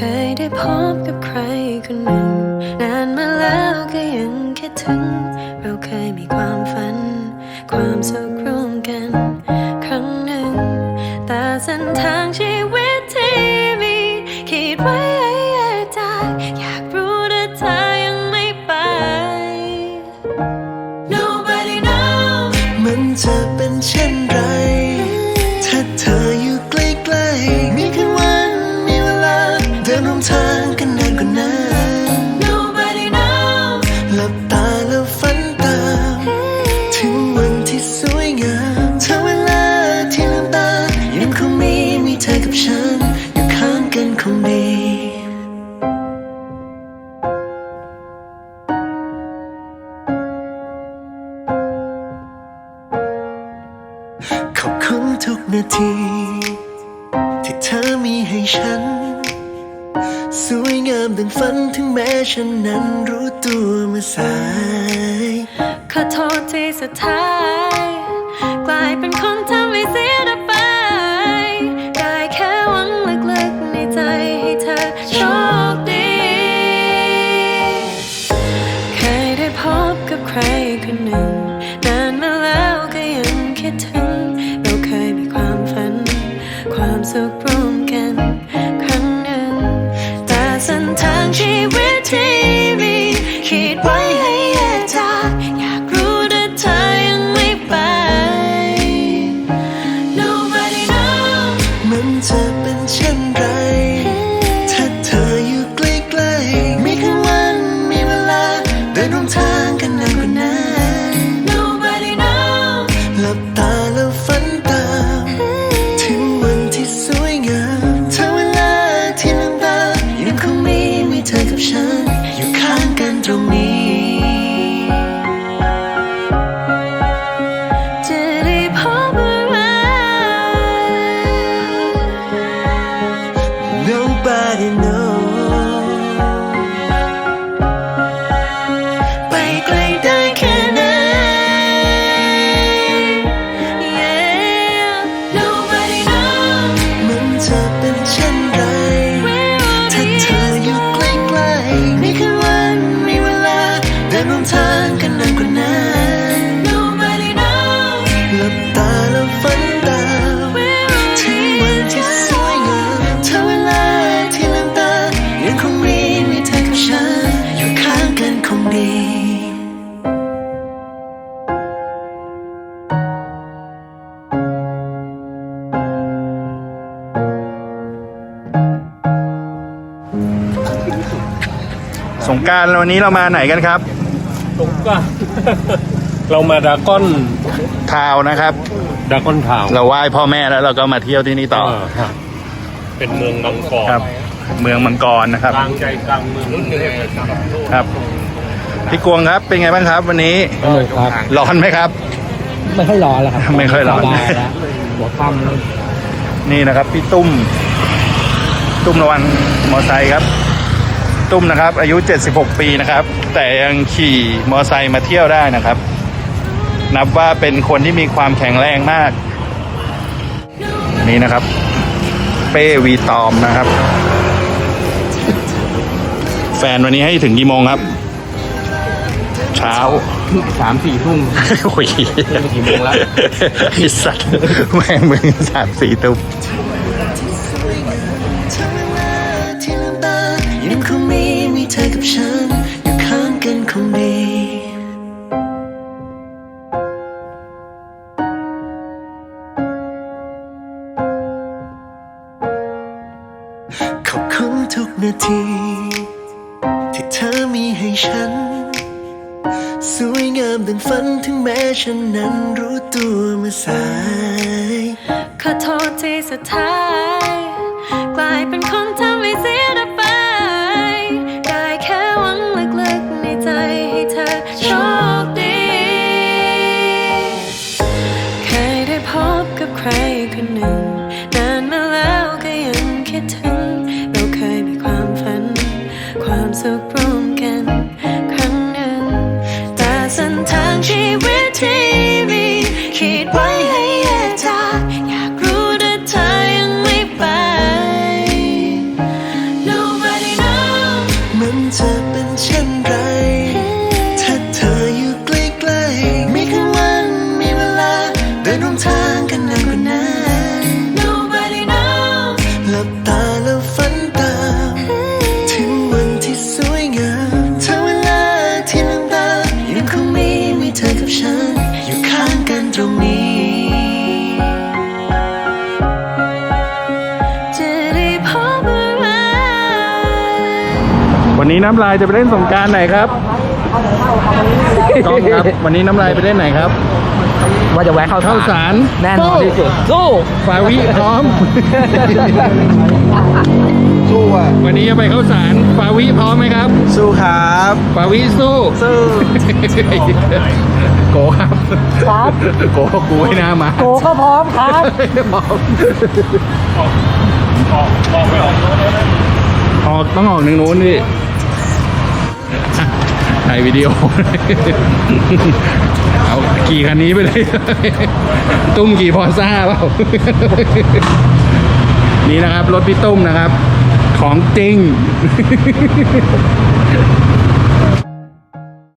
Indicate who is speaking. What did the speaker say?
Speaker 1: คยได้พบกับใครคนหนึ่ง นานมาแล้วก็ยังคิดถึง เราเคยมีความฝัน ความสุขร่วมกัน ครั้งหนึ่ง แต่เส้นทางชีวิต ทุกนาที ที่เธอมีให้ฉัน สวยงามดัง
Speaker 2: ฝันถึงแม้ฉันนั้นรู้ตัวเมื่อสาย ขอโทษที่สุดท้าย กลายเป็นคน
Speaker 1: ทำให้
Speaker 2: เสีย สุขร่วมกัน ครั้งหนึ่งแต่เส้นทางชีวิตที่มีคิดไว้ให้แยกจากอยากรู้
Speaker 1: แต่เธอ
Speaker 2: ยังไม่ไป
Speaker 1: Nobody knows
Speaker 2: มันจะเป็นเช่นไร ถ้าเธออยู่ใกล้ๆมีคืนวันมีเวลาเดินร่วมทางกันนานกว่านั้น
Speaker 1: รง
Speaker 2: นี้ จะได้พบอะไร Nobody knows แล้วฝันตามถึงวันที่สวยงามเธอเวลาที่ลืมตายังคงมีมีเธอกับฉันอยู่ข้างกันคงดี
Speaker 3: สงกรารวันนี้เรามาไหนกันครับ
Speaker 4: ตรงก็ เรามาดราก้อน
Speaker 3: ทาวนะครับ
Speaker 4: ดราก้อนทาวน์
Speaker 3: เราไหว้พ่อแม่แล้วเราก็มาเที่ยวที่นี่ต่อ
Speaker 4: เครับเป็นเมืองมังกร
Speaker 3: ครับ เมืองมังกรนะครับ
Speaker 4: กลางใจกลางเมืองรุ่นเทพ
Speaker 3: ครับพี่กวงครับเป็นไงบ้างครับ วันนี้
Speaker 5: สนุกครับ
Speaker 3: ร้อนไหมครับ
Speaker 5: ไม่ค่อยร้อนแล้วครับ
Speaker 3: ไม่ค่อยร้อน
Speaker 5: สบายแล้วหัวค่ำแล้ว
Speaker 3: นี่นะครับ พี่ตุ้ม ตุ้มระวันมอไซค์ครับ ตุ้มนะครับ อายุ 76 ปีนะครับ แต่ยังขี่มอไซค์มาเที่ยวได้นะครับ นับว่าเป็นคนที่มีความแข็งแรงมาก นี่นะครับ เป้วีตอมนะครับ แฟนวันนี้ให้ถึงกี่โมงครับ เช้า
Speaker 5: สามสี่ทุ่ม
Speaker 3: โอ้ย
Speaker 5: กี่โมงแล้ว
Speaker 3: ไอสัตว์แม่งมึงสามสี่ตุ้ม
Speaker 2: เธอเวลาที่ลืมตายังคงมีมีเธอกับฉัน ที่เธอมีให้ฉัน สวยงามดังฝันถึงแม้ฉันนั้นรู้ตัวมาสาย
Speaker 1: ขอโทษที่สุดท้าย กลายเป็นคน วันนี้น้ำ
Speaker 3: ลายจะไปเล่นสงกรารไหนครับต้องครับ วันนี้น้ำลายไปเล่นไหนครับ
Speaker 5: ว่าจะแวะเข้า
Speaker 3: เข้าสาร
Speaker 5: แน่นอนที่สุดสู้
Speaker 3: ฟาวิพร้อม สู้อะวันนี้จะไปเข้าสาร ฟาวิพร้อมไหมครับ
Speaker 2: สู้ครับ
Speaker 3: ฟาวิสู้
Speaker 2: สู้
Speaker 3: โกครับ
Speaker 6: ครับ
Speaker 3: โกกูให้หน้ามา
Speaker 6: โกก็พร้อมครับ
Speaker 4: ออกออกไม่ออก
Speaker 3: ออกต้องออกหนึ่งนู้นดิ ถ่ายวิดีโอ เอากี่คันนี้ไปเลย ตุ้มกี่พอซ่าเปล่า นี่นะครับ รถพี่ตุ้มนะครับ ของจริง